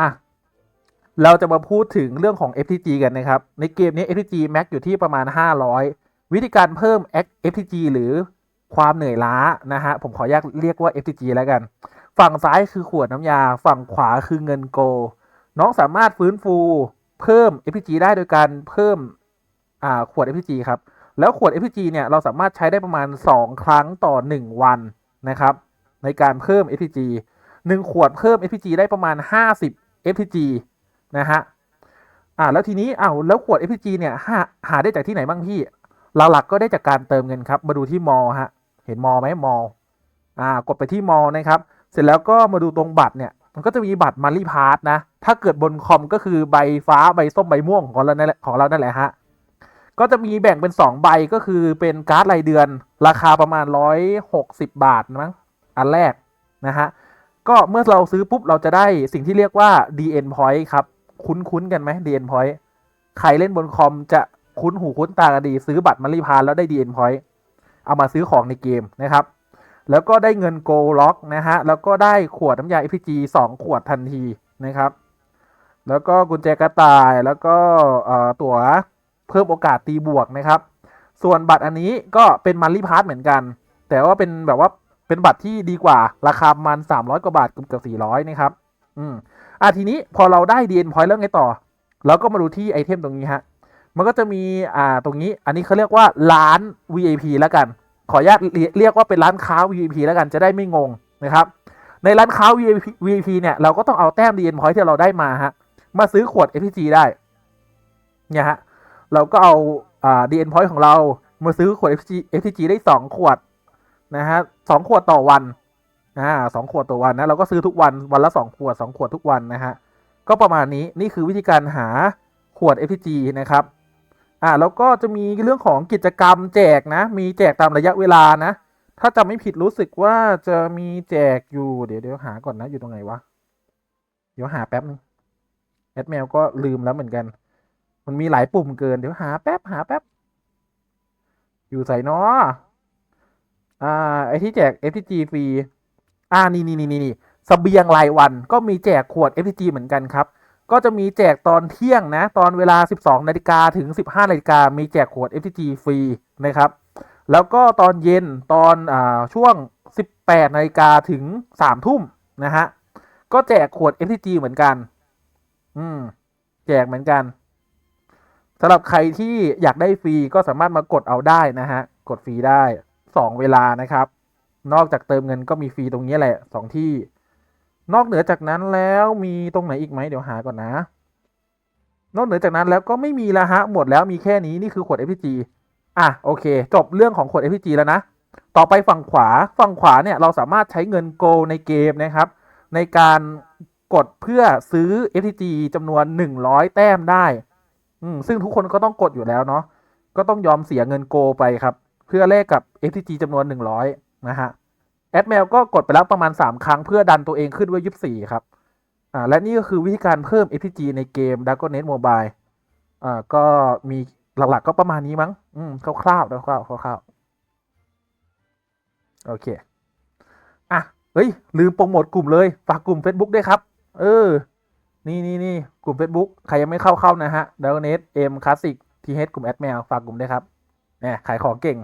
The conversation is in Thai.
อะเราจะมาพูดถึงเรื่องของ FTG กันนะครับ ในเกมนี้ FTG Max อยู่ที่ประมาณ 500 วิธีการเพิ่ม FTG หรือความเหนื่อยล้านะฮะ ผมขออนุญาตเรียกว่า FTG แล้วกัน ฝั่งซ้ายคือขวดน้ำยา ฝั่งขวาคือเงินโก น้องสามารถฟื้นฟูเพิ่ม FTG ได้โดยการเพิ่มขวด FTG ครับ แล้วขวด FTG เนี่ยเราสามารถใช้ได้ประมาณ 2 ครั้งต่อ 1 วันนะครับ ในการเพิ่ม FTG 1 ขวดเพิ่ม FTG ได้ประมาณ 50 FTG นะฮะอ่าแล้วทีนี้อ้าวแล้วขวด FPG เนี่ยหาหาได้จากที่ไหนบ้างพี่หลักๆก็ได้จากการเติมเงินครับมาดูที่มอฮะเห็นมอไหมมออ่ากดไปที่มอนะครับเสร็จแล้วก็มาดูตรงบัตรเนี่ยมันก็จะมีบัตรมารีพาร์ทนะถ้าเกิดบนคอมก็คือใบฟ้าใบส้มใบม่วงของเรานั่นแหละของเรานั่นแหละฮะก็จะมีแบ่งเป็น 2 ใบก็คือเป็นการ์ดรายเดือน ราคาประมาณ 160 บาทมั้งอันแรกนะฮะ ก็เมื่อเราซื้อปุ๊บเราจะได้สิ่งที่เรียกว่า DN Point ครับ คุ้นๆกันไหม DN Point ใครเล่นบนคอมจะคุ้นหูคุ้นตากันดี ซื้อบัตรมารีพานแล้วได้ DN Point เอามาซื้อของในเกมนะครับ แล้วก็ได้เงินโกล็อกนะฮะ แล้วก็ได้ขวดน้ำยา FPG 2 ขวดทันทีนะครับ แล้วก็กุญแจกระต่าย แล้วก็เอ่อตั๋วเพิ่มโอกาสตีบวกนะครับ ส่วนบัตรอันนี้ก็เป็นมารีพาร์เหมือนกัน แต่ว่าเป็นแบบว่า เป็นบัตรที่ดีกว่าราคาประมาณ300 กว่าบาทเกือบ400 นะครับ อืมอะทีนี้พอเราได้ DN point แล้วไงต่อ เราก็มาดูที่ไอเทมตรงนี้ฮะ มันก็จะมีอ่าตรงนี้ อันนี้เขาเรียกว่าร้าน VIP แล้วกัน ขออนุญาตเรียเรียกว่าเป็นร้านค้า VIP แล้วกันจะได้ไม่งงนะครับ ในร้านค้า VIP VIP เนี่ยเราก็ต้องเอาแต้ม DN point ที่เราได้มาฮะ มาซื้อขวด FPG ได้ เนี่ยฮะ เราก็เอาอ่า DN point ของเรามาซื้อขวด FPG FPG ได้ 2 ขวดนะฮะ สองขวดต่อวันอ่าสองขวดต่อวันนะเราก็ซื้อทุกวันวันละสองขวดสองขวดทุกวันนะฮะก็ประมาณนี้นี่คือวิธีการหาขวด FPG นะครับอ่าแล้วก็จะมีเรื่องของกิจกรรมแจกนะ มีแจกตามระยะเวลานะ ถ้าจำไม่ผิดรู้สึกว่าจะมีแจกอยู่เดี๋ยวเดี๋ยวหาก่อนนะอยู่ตรงไหนวะเดี๋ยวหาแป๊บนึงแอดแมวก็ลืมแล้วเหมือนกัน มันมีหลายปุ่มเกินเดี๋ยวหาแป๊บหาแป๊บอยู่ใส่เนาะ อ่าไอที่แจก FPG ฟรีอ่านี่นี่นี่นี่สเบียงรายวันก็มีแจกขวด FPG เหมือนกันครับ ก็จะมีแจกตอนเที่ยงนะ ตอนเวลา 12นาฬิกาถึง 15นาฬิกามีแจกขวด FPG ฟรีนะครับ แล้วก็ตอนเย็นตอนอ่าช่วง 18นาฬิกาถึง3ทุ่มนะฮะก็แจกขวด FPG เหมือนกัน อืม แจกเหมือนกันสำหรับใครที่อยากได้ฟรีก็สามารถมากดเอาได้นะฮะ กดฟรีได้ 2 เวลานะครับ นอกจากเติมเงินก็มีฟรีตรงนี้แหละสองที่ นอกเหนือจากนั้นแล้วมีตรงไหนอีกไหมเดี๋ยวหาก่อนนะ นอกเหนือจากนั้นแล้วก็ไม่มีละฮะหมดแล้วมีแค่นี้นี่คือขวด FPG อะโอเค จบเรื่องของขวด FPG แล้วนะ ต่อไปฝั่งขวาฝั่งขวาเนี่ยเราสามารถใช้เงินโกในเกมนะครับ ในการกดเพื่อซื้อ FPG จำนวน 100 แต้มได้ ซึ่งทุกคนก็ต้องกดอยู่แล้วเนาะ ก็ต้องยอมเสียเงินโกไปครับ เพื่อแลกกับ FTG จำนวน 100 นะฮะแอดแมวก็กดไปแล้วประมาณ 3 ครั้งเพื่อดันตัวเองขึ้นไว้24ครับอ่าและนี่ก็คือวิธีการเพิ่ม FTG ในเกม d r a g o n e t Mobile อ่าก็มีหลักๆก็ประมาณนี้มั้ง อืมคร่าวๆคร่าวๆคร่าวๆโอเค อะ เฮ้ย ลืมโปรโมทกลุ่มเลย ฝากกลุ่ม Facebook ด้วยครับ เออ นี่นี่นี่กลุ่ม Facebook ใครยังไม่เข้าเข้านะฮะ d r a g o n e t M Classic TH กลุ่มแอดแมวฝากกลุ่มด้วยครับเนี่ยขายของเก่ง